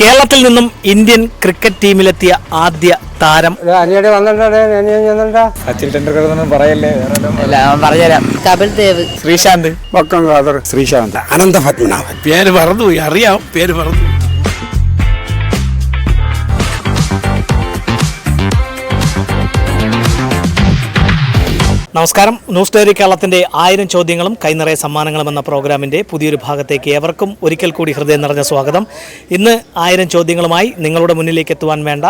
കേരളത്തിൽ നിന്നും Indian cricket ടീമിലെത്തിയ ആദ്യ താരം. സച്ചിൻ ടെണ്ടുൽക്കർ പറയല്ലേ? പറഞ്ഞുതരാം. കപിൽ ദേവ്. ശ്രീശാന്ത്. ശ്രീശാന്ത്. അനന്ത പത്മനാഭൻ പേര് മറന്നുപോയി അറിയാം. പേര് മറന്നു നമസ്കാരം. ന്യൂസ് ഡയറി കേരളത്തിന്റെ ആയിരം ചോദ്യങ്ങളും കൈനിറയ സമ്മാനങ്ങളും എന്ന പ്രോഗ്രാമിന്റെ പുതിയൊരു ഭാഗത്തേക്ക് ഏവർക്കും ഒരിക്കൽ കൂടി ഹൃദയം നിറഞ്ഞ സ്വാഗതം. ഇന്ന് ആയിരം ചോദ്യങ്ങളുമായി നിങ്ങളുടെ മുന്നിലേക്ക് എത്തുവാൻ വേണ്ട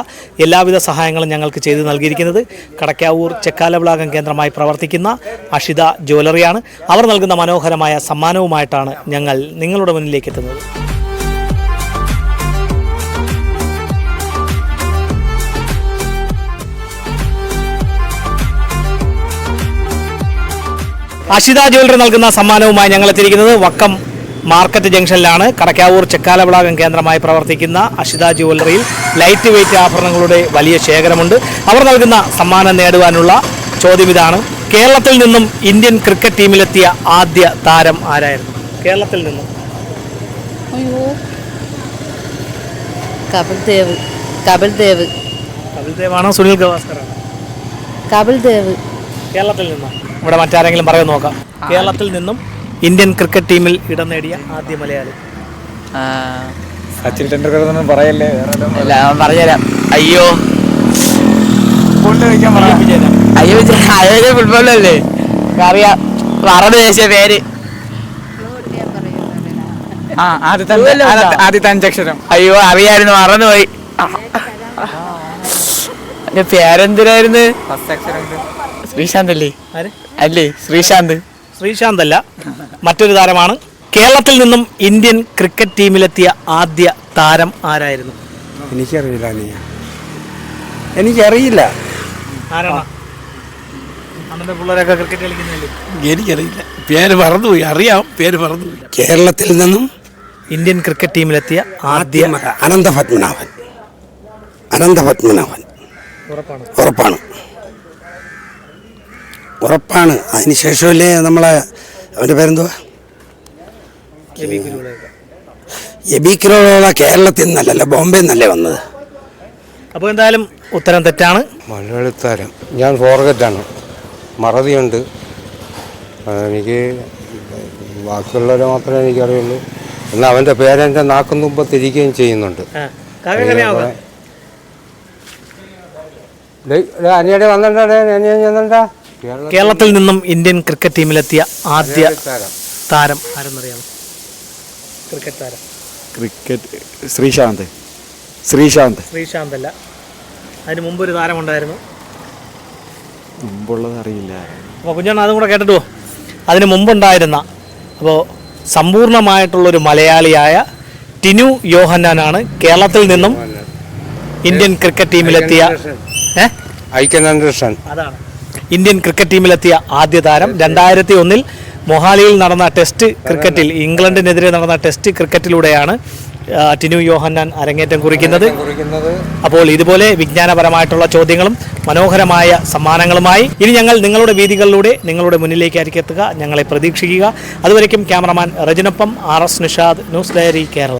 എല്ലാവിധ സഹായങ്ങളും ഞങ്ങൾക്ക് ചെയ്തു നൽകിയിരിക്കുന്നത് കടക്കാവൂർ ചെക്കാലവിളാകം കേന്ദ്രമായി പ്രവർത്തിക്കുന്ന അഷിത ജ്വല്ലറിയാണ്. അവർ നൽകുന്ന മനോഹരമായ സമ്മാനവുമായിട്ടാണ് ഞങ്ങൾ നിങ്ങളുടെ മുന്നിലേക്ക് എത്തുന്നത്. അഷിത ജ്വല്ലറി നൽകുന്ന സമ്മാനവുമായി ഞങ്ങൾ എത്തിയിരിക്കുന്നത് വക്കം മാർക്കറ്റ് ജംഗ്ഷനിലാണ്. കടക്കാവൂർ ചെക്കാലവിളാകം കേന്ദ്രമായി പ്രവർത്തിക്കുന്ന അഷിത ജ്വല്ലറിയിൽ ലൈറ്റ് വെയിറ്റ് ആഭരണങ്ങളുടെ വലിയ ശേഖരമുണ്ട്. അവർ നൽകുന്ന സമ്മാനം നേടുവാനുള്ള ചോദ്യം ഇതാണ്. കേരളത്തിൽ നിന്നും ഇന്ത്യൻ ക്രിക്കറ്റ് ടീമിലെത്തിയ ആദ്യ താരം ആരായിരുന്നു? കേരളത്തിൽ നിന്നും. കപിൽ ദേവ്. കപിൽ ദേവ്. കപിൽ ദേവാണോ? സുനിൽ ഗവാസ്കറാണോ? കപിൽ ദേവ്. കേരളത്തിൽ നിന്നും? ഇവിടെ മറ്റാരെങ്കിലും പറയാൻ നോക്കാം. കേരളത്തിൽ നിന്നും ഇന്ത്യൻ ക്രിക്കറ്റ് ടീമിൽ ഇടം നേടിയ ആദ്യ മലയാളി. സച്ചിൻ ടെണ്ടുൽക്കർ എന്നൊന്നും പറയല്ലേ ഞാൻ പറഞ്ഞുതരാം. അയ്യോ. അയ്യോ അയ്യോ ഫുട്ബോളല്ലേ അറിയാം. മറന്നു ദേശീയ പേര്. ആ ആദ്യത്തെ ആദ്യത്തെ- ആദ്യത്തെ അഞ്ചക്ഷരം. അയ്യോ അറിയായിരുന്നു മറന്നുപോയി. എന്റെ പേരെന്തിനായിരുന്നു? ഫസ്റ്റ് അക്ഷരം ശ്രീശാന്ത് അല്ലേ? അല്ലേ? ശ്രീശാന്ത്. ശ്രീശാന്ത് അല്ല മറ്റൊരു താരമാണ്. കേരളത്തിൽ നിന്നും ഇന്ത്യൻ ക്രിക്കറ്റ് ടീമിലെത്തിയ ആദ്യ താരം ആരായിരുന്നു? എനിക്കറിയില്ല നീ എനിക്കറിയില്ല. പിള്ളേരൊക്കെ ക്രിക്കറ്റ് കളിക്കുന്നില്ലേ എനിക്കറിയില്ല. പേര് മറന്നുപോയി. അറിയാം പേര് മറന്നുപോയി. കേരളത്തിൽ നിന്നും ഇന്ത്യൻ ക്രിക്കറ്റ് ടീമിലെത്തിയ ആദ്യ ആദ്യ അനന്ത പത്മനാഭൻ. അനന്ത പത്മനാഭൻ. ഉറപ്പാണ്. ഉറപ്പാണ്. അതിന് ശേഷമല്ലേ നമ്മളെ അവന്റെ പേരെന്തുവാ? എബി കിരോള കേരളത്തിൽ നിന്നല്ലല്ലോ ബോംബെ നിന്നല്ലേ വന്നത്. അപ്പോൾ എന്തായാലും ഉത്തരം തെറ്റാണ്. മലയാളത്താരം. ഞാൻ ഫോർഗറ്റാണ്. മറതിയുണ്ട്. എനിക്ക് ബാക്കിയുള്ളവരെ മാത്രമേ എനിക്കറിയുള്ളൂ. എന്നാൽ അവന്റെ പേരെന്റെ നാക്കും തുമ്പത്തിരിക്കുകയും ചെയ്യുന്നുണ്ട്? അനിയുടെ വന്നിട്ടുണ്ടേ അനിയ ചെന്നിട്ടാ കേരളത്തിൽ നിന്നും ഇന്ത്യൻ ക്രിക്കറ്റ് ടീമിലെത്തിയ ആദ്യ താരം. താരം ആരെന്നറിയാമോ? ക്രിക്കറ്റ് താരം. ക്രിക്കറ്റ് ശ്രീശാന്ത്. ശ്രീശാന്ത്. ശ്രീശാന്ത് അല്ല അതിന് മുമ്പ് ഒരു താരമുണ്ടായിരുന്നു. മുമ്പുള്ളത് അറിയില്ല. അപ്പോൾ കുഞ്ഞാണ് അതും കൂടെ കേട്ടിട്ട് അതിന് മുമ്പുണ്ടായിരുന്ന അപ്പോൾ സമ്പൂർണമായിട്ടുള്ളൊരു മലയാളിയായ ടിനു യോഹന്നാനാണ് കേരളത്തിൽ നിന്നും ഇന്ത്യൻ ക്രിക്കറ്റ് ടീമിലെത്തിയ ഏ? ഐ കൻ അതാണ്. ഇന്ത്യൻ ക്രിക്കറ്റ് ടീമിലെത്തിയ ആദ്യ താരം. രണ്ടായിരത്തി ഒന്നിൽ മൊഹാലിയിൽ നടന്ന ടെസ്റ്റ് ക്രിക്കറ്റിൽ ഇംഗ്ലണ്ടിനെതിരെ നടന്ന ടെസ്റ്റ് ക്രിക്കറ്റിലൂടെയാണ് ടിനു യോഹന്നാൻ അരങ്ങേറ്റം കുറിക്കുന്നത്. കുറിക്കുന്നത്. അപ്പോൾ ഇതുപോലെ വിജ്ഞാനപരമായിട്ടുള്ള ചോദ്യങ്ങളും മനോഹരമായ സമ്മാനങ്ങളുമായി ഇനി ഞങ്ങൾ നിങ്ങളുടെ വീതികളിലൂടെ നിങ്ങളുടെ മുന്നിലേക്കായിരിക്കും എത്തുക ഞങ്ങളെ പ്രതീക്ഷിക്കുക. അതുവരയ്ക്കും cameraman റജനൊപ്പം R S Nishad news diary Kerala.